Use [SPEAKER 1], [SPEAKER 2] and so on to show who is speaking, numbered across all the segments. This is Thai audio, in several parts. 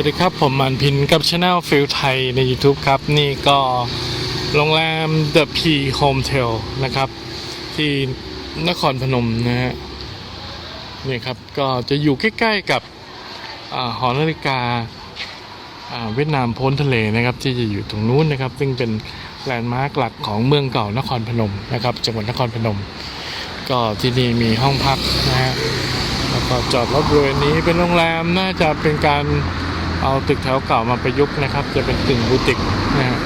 [SPEAKER 1] วัสดีครับ ผมมันพินกับช anel ฟิลไทยใน YouTube ครับ นี่ก็โรงแรม The P Hotel นะครับ ที่นครพนมนะฮะนี่ครับ ก็จะอยู่ใกล้ๆกับอหอนาฬิกาอ่าเวียดนามพ้นทะเลนะครับ ที่จะอยู่ตรงนู้นนะครับ ซึ่งเป็นแลนด์มาร์คหลักของเมืองเก่านครพนมนะครับ จังหวัดนครพนม ก็ที่นี่มีห้องพักนะฮะแล้วก็จอดรถบริเวณนี้เป็นโรงแรมน่าจะเป็นการ เอาตึกแถวเก่ามาประยุกต์นะครับ จะเป็นตึงบูติกนะฮะ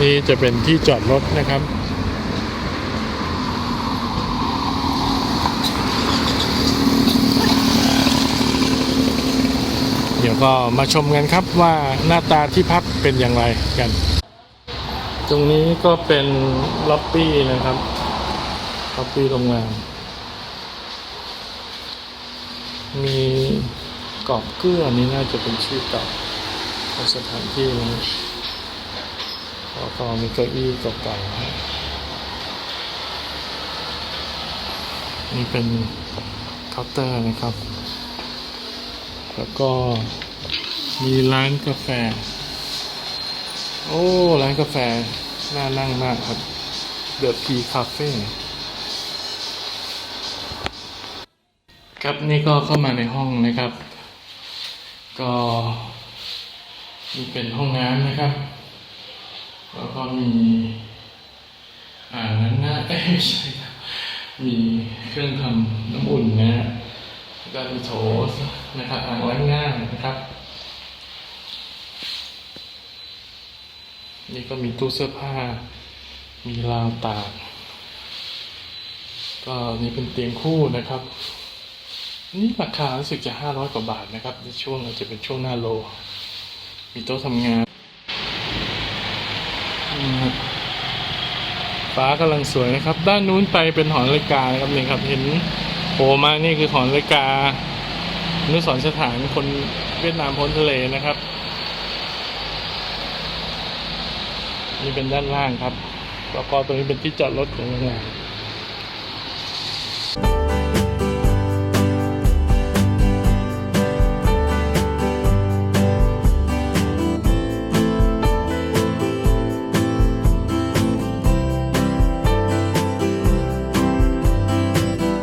[SPEAKER 1] นี่จะเป็นที่จอดรถนะครับ เดี๋ยวก็มาชมกันครับว่าหน้าตาที่พักเป็นอย่างไรกัน ตรงนี้ก็เป็นล็อบบี้นะครับคอฟฟี่โรงแรม มีกรอบเกลือนี่น่าจะเป็นชื่อเก่าของสถานที่นะแล้วก็มีเก้าอี้เก่าๆฮะนี่เป็นเคาน์เตอร์นะครับ แล้วก็มีร้านกาแฟ โอ้ ร้านกาแฟ น่านั่งมากครับเดอะพี ครับนี่ก็เข้ามาในห้องนะครับ ก็นี่เป็นห้องน้ำนะครับ แล้วก็มีอ่างล้างหน้าเอ้ไม่ใช่ครับมีเครื่องทำน้ำอุ่นนะฮะแล้วก็มีโถนะครับอ่างล้างหน้านะครับ นี่ก็มีตู้เสื้อผ้า มีราวตาก ก็นี่เป็นเตียงคู่นะครับ ราคารู้สึกจะห้าร้อยกว่าบาทนะครับในช่วงอาจจะเป็นช่วงหน้าโล มีโต๊ะทำงานฟ้ากำลังสวยนะครับ ด้านนู้นไปเป็นหอนาฬิกานะครับนี่ครับเห็นโผล่มานี่คือหอนาฬิกานุสรสถานคนเวียดนามพ้นทะเลนะครับ นี่เป็นด้านล่างครับแล้วก็ตรงนี้เป็นที่จอดรถของโรงแรม